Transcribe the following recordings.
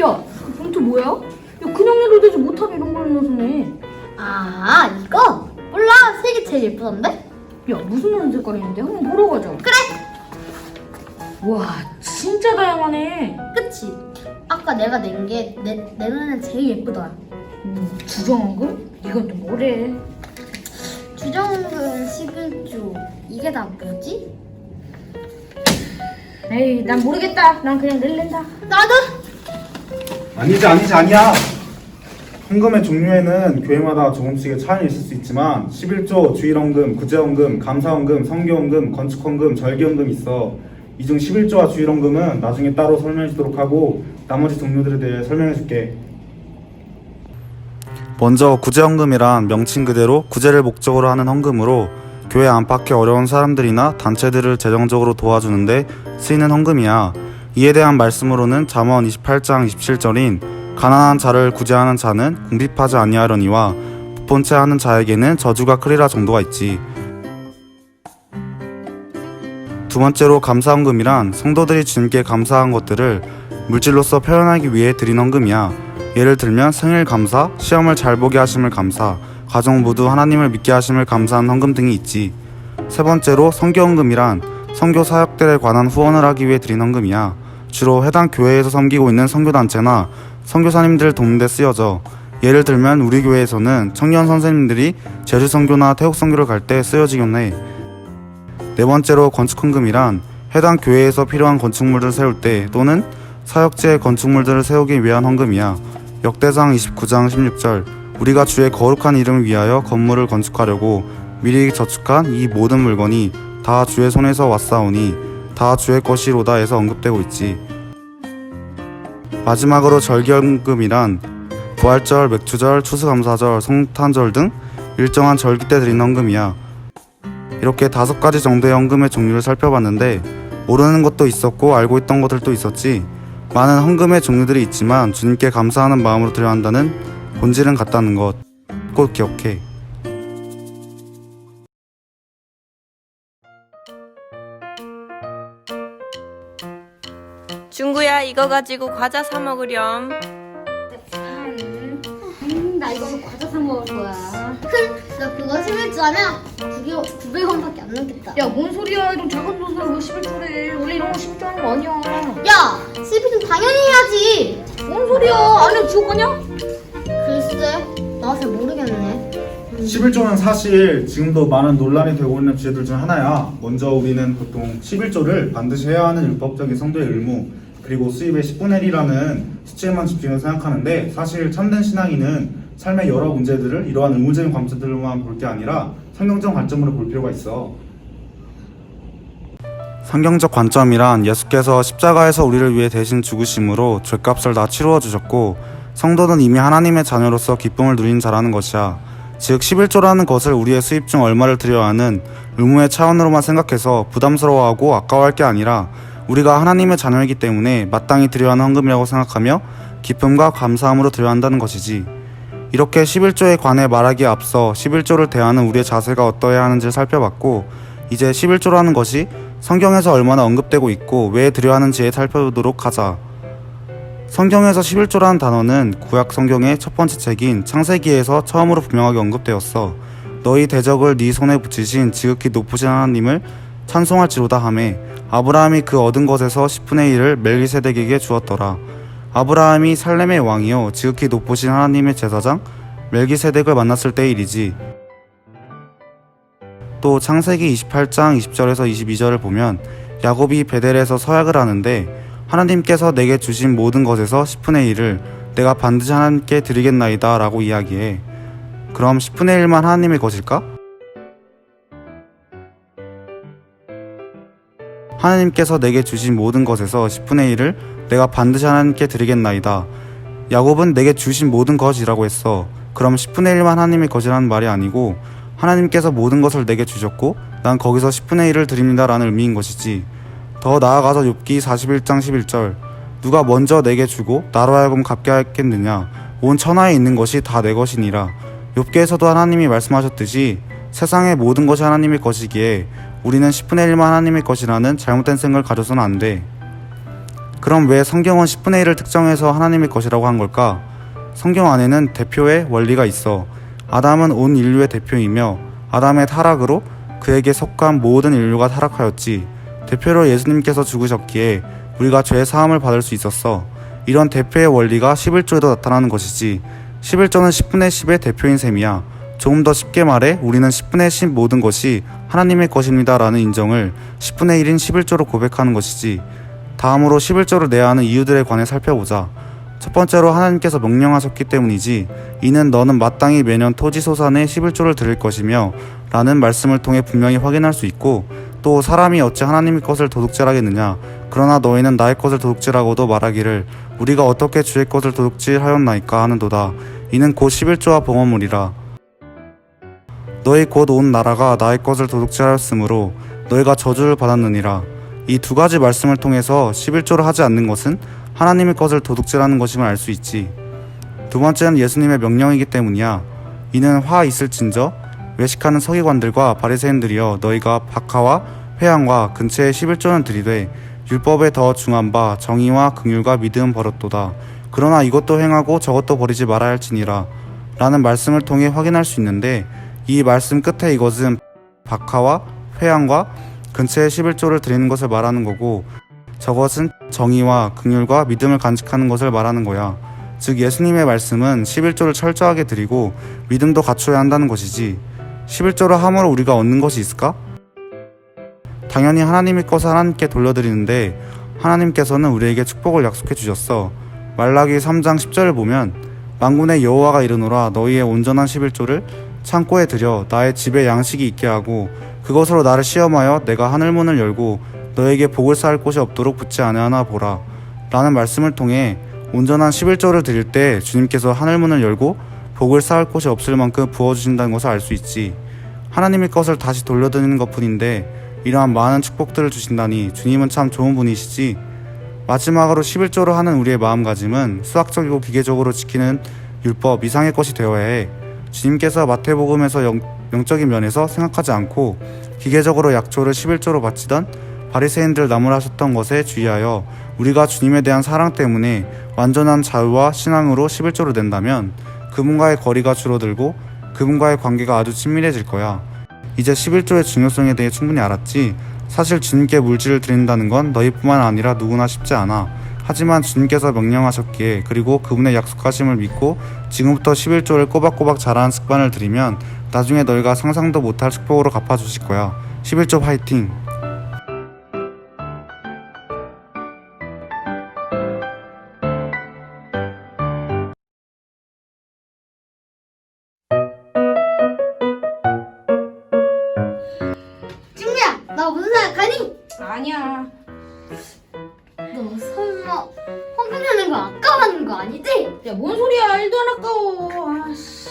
야, 그 봉투 뭐야? 야, 그냥 내도 되지 못하게 이런 걸 넣어서네. 아 이거? 몰라 색이 제일 예쁘던데? 야, 무슨 색깔이 있는데? 한번 보러 가자. 그래 와, 진짜 다양하네. 그치? 아까 내가 낸 게 내 내 눈에 제일 예쁘더라 음, 주정원금? 이건 또 뭐래? 주정금 11조 이게 다 뭐지? 에이, 난 모르겠다. 난 그냥 낼랜다. 나도 아니지 아니지 아니야. 헌금의 종류에는 교회마다 조금씩의 차이는 있을 수 있지만 11조 주일헌금, 구제헌금, 감사헌금, 성교헌금, 건축헌금, 절기헌금 있어. 이 중 11조와 주일헌금은 나중에 따로 설명해 주도록 하고 나머지 종류들에 대해 설명해 줄게. 먼저 구제헌금이란 명칭 그대로 구제를 목적으로 하는 헌금으로 교회 안팎의 어려운 사람들이나 단체들을 재정적으로 도와주는데 쓰이는 헌금이야. 이에 대한 말씀으로는 잠언 28장 27절인 가난한 자를 구제하는 자는 궁핍하지 아니하려니와 본체 하는 자에게는 저주가 크리라 정도가 있지. 두 번째로 감사헌금이란 성도들이 주님께 감사한 것들을 물질로서 표현하기 위해 드린 헌금이야. 예를 들면 생일 감사, 시험을 잘 보게 하심을 감사, 가정 모두 하나님을 믿게 하심을 감사한 헌금 등이 있지. 세 번째로 성교헌금이란 성교 사역들에 관한 후원을 하기 위해 드린 헌금이야. 주로 해당 교회에서 섬기고 있는 선교단체나 선교사님들을 돕는 데 쓰여져. 예를 들면 우리 교회에서는 청년 선생님들이 제주 선교나 태국 선교를 갈 때 쓰여지곤 해. 네 번째로 건축헌금이란 해당 교회에서 필요한 건축물들을 세울 때 또는 사역지의 건축물들을 세우기 위한 헌금이야. 역대상 29장 16절 우리가 주의 거룩한 이름을 위하여 건물을 건축하려고 미리 저축한 이 모든 물건이 다 주의 손에서 왔사오니 다 주의 것이로다 에서 언급되고 있지. 마지막으로 절기헌금이란 부활절, 맥주절, 추수감사절, 성탄절 등 일정한 절기 때 드리는 헌금이야. 이렇게 다섯 가지 정도의 헌금의 종류를 살펴봤는데 모르는 것도 있었고 알고 있던 것들도 있었지. 많은 헌금의 종류들이 있지만 주님께 감사하는 마음으로 드려야 한다는 본질은 같다는 것. 꼭 기억해. 이거 가지고 과자 사 먹으렴. 음, 나 이거 과자 사 먹을 거야 나 그거 11조 하면 900원밖에 안 남겠다 야, 뭔 소리야? 이런 작은 돈으로 뭐 11조래. 원래 이런 거 10조 하는 거 아니야. 야 11조 당연히 해야지 뭔 소리야? 안해 지옥 가냐? 글쎄 나 잘 모르겠네 11조는 사실 지금도 많은 논란이 되고 있는 주제들 중 하나야. 먼저 우리는 보통 11조를 반드시 해야 하는 율법적인 성도의 의무, 그리고 수입의 10분의 1이라는 수치에만 집중해서 생각하는데 사실 참된 신앙인은 삶의 여러 문제들을 이러한 의무적인 관점들로만 볼 게 아니라 성경적 관점으로 볼 필요가 있어. 성경적 관점이란 예수께서 십자가에서 우리를 위해 대신 죽으심으로 죄값을 다 치루어 주셨고 성도는 이미 하나님의 자녀로서 기쁨을 누린 자라는 것이야. 즉 11조라는 것을 우리의 수입 중 얼마를 드려야 하는 의무의 차원으로만 생각해서 부담스러워하고 아까워할 게 아니라 우리가 하나님의 자녀이기 때문에 마땅히 드려야 하는 헌금이라고 생각하며 기쁨과 감사함으로 드려야 한다는 것이지. 이렇게 11조에 관해 말하기에 앞서 11조를 대하는 우리의 자세가 어떠해야 하는지를 살펴봤고 이제 11조라는 것이 성경에서 얼마나 언급되고 있고 왜 드려야 하는지에 살펴보도록 하자. 성경에서 11조라는 단어는 구약 성경의 첫 번째 책인 창세기에서 처음으로 분명하게 언급되었어. 너희 대적을 네 손에 붙이신 지극히 높으신 하나님을 찬송할지로다 하매 아브라함이 그 얻은 것에서 10분의 1을 멜기세덱에게 주었더라. 아브라함이 살렘의 왕이요 지극히 높으신 하나님의 제사장 멜기세덱을 만났을 때의 일이지. 또 창세기 28장 20절에서 22절을 보면 야곱이 베델에서 서약을 하는데 하나님께서 내게 주신 모든 것에서 10분의 1을 내가 반드시 하나님께 드리겠나이다 라고 이야기해. 그럼 10분의 1만 하나님의 것일까? 하나님께서 내게 주신 모든 것에서 10분의 1을 내가 반드시 하나님께 드리겠나이다. 야곱은 내게 주신 모든 것이라고 했어. 그럼 10분의 1만 하나님의 것이라는 말이 아니고 하나님께서 모든 것을 내게 주셨고 난 거기서 10분의 1을 드립니다라는 의미인 것이지. 더 나아가서 욥기 41장 11절 누가 먼저 내게 주고 나로 하여금 갚게 하겠느냐 온 천하에 있는 것이 다 내 것이니라 욥기에서도 하나님이 말씀하셨듯이 세상의 모든 것이 하나님의 것이기에 우리는 10분의 1만 하나님의 것이라는 잘못된 생각을 가져서는 안 돼. 그럼 왜 성경은 10분의 1을 특정해서 하나님의 것이라고 한 걸까? 성경 안에는 대표의 원리가 있어. 아담은 온 인류의 대표이며 아담의 타락으로 그에게 속한 모든 인류가 타락하였지. 대표로 예수님께서 죽으셨기에 우리가 죄 사함을 받을 수 있었어. 이런 대표의 원리가 11조에도 나타나는 것이지. 11조는 10분의 10의 대표인 셈이야. 조금 더 쉽게 말해 우리는 10분의 10 모든 것이 하나님의 것입니다 라는 인정을 10분의 1인 11조로 고백하는 것이지. 다음으로 11조를 내야 하는 이유들에 관해 살펴보자. 첫 번째로 하나님께서 명령하셨기 때문이지. 이는 너는 마땅히 매년 토지 소산에 11조를 드릴 것이며 라는 말씀을 통해 분명히 확인할 수 있고 또 사람이 어찌 하나님의 것을 도둑질하겠느냐 그러나 너희는 나의 것을 도둑질하고도 말하기를 우리가 어떻게 주의 것을 도둑질하였나이까 하는도다 이는 곧 11조와 봉헌물이라 너희 곧 온 나라가 나의 것을 도둑질하였으므로 너희가 저주를 받았느니라. 이 두 가지 말씀을 통해서 11조를 하지 않는 것은 하나님의 것을 도둑질하는 것임을 알 수 있지. 두 번째는 예수님의 명령이기 때문이야. 이는 화 있을진저 외식하는 서기관들과 바리새인들이여 너희가 박하와 회양과 근처에 11조는 들이되 율법에 더 중한 바 정의와 긍휼과 믿음 버렸도다. 그러나 이것도 행하고 저것도 버리지 말아야 할지니라. 라는 말씀을 통해 확인할 수 있는데 이 말씀 끝에 이것은 박하와 회양과 근처에 11조를 드리는 것을 말하는 거고 저것은 정의와 긍휼과 믿음을 간직하는 것을 말하는 거야. 즉 예수님의 말씀은 11조를 철저하게 드리고 믿음도 갖춰야 한다는 것이지. 11조를 함으로 우리가 얻는 것이 있을까? 당연히 하나님의 것을 하나님께 돌려드리는데 하나님께서는 우리에게 축복을 약속해 주셨어. 말라기 3장 10절을 보면 만군의 여호와가 이르노라 너희의 온전한 11조를 창고에 들여 나의 집에 양식이 있게 하고 그것으로 나를 시험하여 내가 하늘문을 열고 너에게 복을 쌓을 곳이 없도록 붙지 아니하나 보라. 라는 말씀을 통해 온전한 11조를 드릴 때 주님께서 하늘문을 열고 복을 쌓을 곳이 없을 만큼 부어주신다는 것을 알 수 있지. 하나님의 것을 다시 돌려드리는 것 뿐인데 이러한 많은 축복들을 주신다니 주님은 참 좋은 분이시지. 마지막으로 11조로 하는 우리의 마음가짐은 수학적이고 기계적으로 지키는 율법 이상의 것이 되어야 해 주님께서 마태복음에서 영, 영적인 면에서 생각하지 않고 기계적으로 약초를 11조로 바치던 바리새인들 나무라셨던 것에 주의하여 우리가 주님에 대한 사랑 때문에 완전한 자유와 신앙으로 11조를 낸다면 그분과의 거리가 줄어들고 그분과의 관계가 아주 친밀해질 거야. 이제 11조의 중요성에 대해 충분히 알았지. 사실 주님께 물질을 드린다는 건 너희뿐만 아니라 누구나 쉽지 않아. 하지만 주님께서 명령하셨기에 그리고 그분의 약속하심을 믿고 지금부터 11조를 꼬박꼬박 잘하는 습관을 들이면 나중에 너희가 상상도 못할 축복으로 갚아주실 거야. 11조 화이팅! 친구야, 나 무슨 생각하니? 아니야. 내는 거 아까워하는 거 아니지? 야, 뭔 소리야? 일도 안 아까워. 아씨.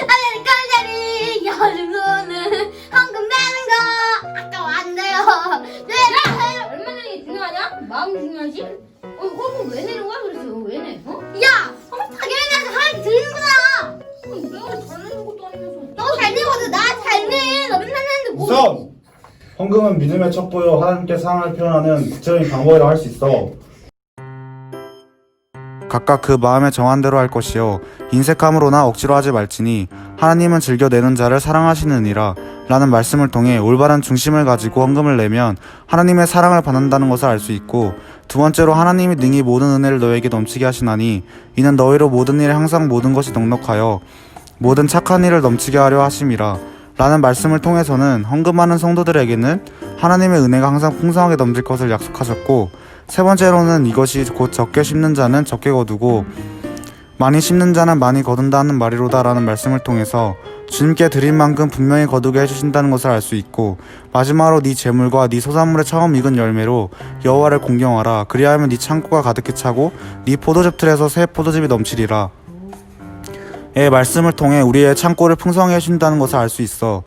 아니 깜짝이 여주고는 황금 내는 거 아까워 안 돼요. 네. 얼마 내는 게 중요하냐? 마음이 중요하지? 어, 황금 왜 내는 거야? 그래서 왜 내? 어? 야, 당연히. 어, 내가 잘 내는 것도 아니면서. 너잘 내거든 나잘 내. 너 맨날 내는데 뭐? 우선 헌금은 믿음의 척보여 하나님께 사랑을 표현하는 구체적인 방법이라고 할 수 있어. 각각 그 마음에 정한 대로 할 것이요. 인색함으로나 억지로 하지 말지니 하나님은 즐겨 내는 자를 사랑하시느니라 라는 말씀을 통해 올바른 중심을 가지고 헌금을 내면 하나님의 사랑을 받는다는 것을 알 수 있고 두 번째로 하나님이 능히 모든 은혜를 너에게 넘치게 하시나니 이는 너희로 모든 일에 항상 모든 것이 넉넉하여 모든 착한 일을 넘치게 하려 하심이라 라는 말씀을 통해서는 헌금하는 성도들에게는 하나님의 은혜가 항상 풍성하게 넘칠 것을 약속하셨고 세 번째로는 이것이 곧 적게 심는 자는 적게 거두고 많이 심는 자는 많이 거둔다는 말이로다라는 말씀을 통해서 주님께 드린 만큼 분명히 거두게 해주신다는 것을 알 수 있고 마지막으로 네 재물과 네 소산물의 처음 익은 열매로 여호와를 공경하라 그리하면 네 창고가 가득히 차고 네 포도즙 틀에서 새 포도즙이 넘치리라 의 말씀을 통해 우리의 창고를 풍성해 해준다는 것을 알 수 있어.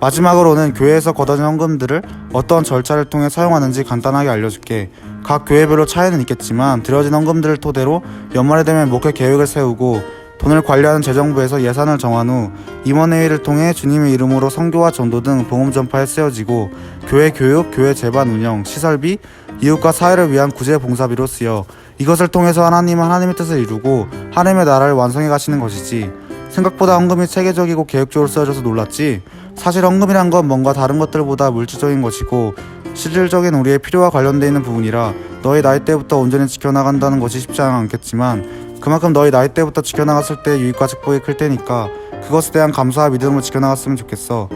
마지막으로는 교회에서 걷어진 헌금들을 어떤 절차를 통해 사용하는지 간단하게 알려줄게. 각 교회별로 차이는 있겠지만 들여진 헌금들을 토대로 연말이 되면 목회 계획을 세우고 돈을 관리하는 재정부에서 예산을 정한 후 임원회의를 통해 주님의 이름으로 선교와 전도 등 복음 전파에 쓰여지고 교회 교육, 교회 재반 운영, 시설비, 이웃과 사회를 위한 구제 봉사비로 쓰여 이것을 통해서 하나님은 하나님의 뜻을 이루고 하나님의 나라를 완성해 가시는 것이지 생각보다 헌금이 체계적이고 계획적으로 쓰여져서 놀랐지. 사실 헌금이란 건 뭔가 다른 것들보다 물질적인 것이고 실질적인 우리의 필요와 관련돼 있는 부분이라 너희 나이 때부터 온전히 지켜나간다는 것이 쉽지 않겠지만 그만큼 너희 나이 때부터 지켜나갔을 때 유익과 축복이 클 테니까 그것에 대한 감사와 믿음을 지켜나갔으면 좋겠어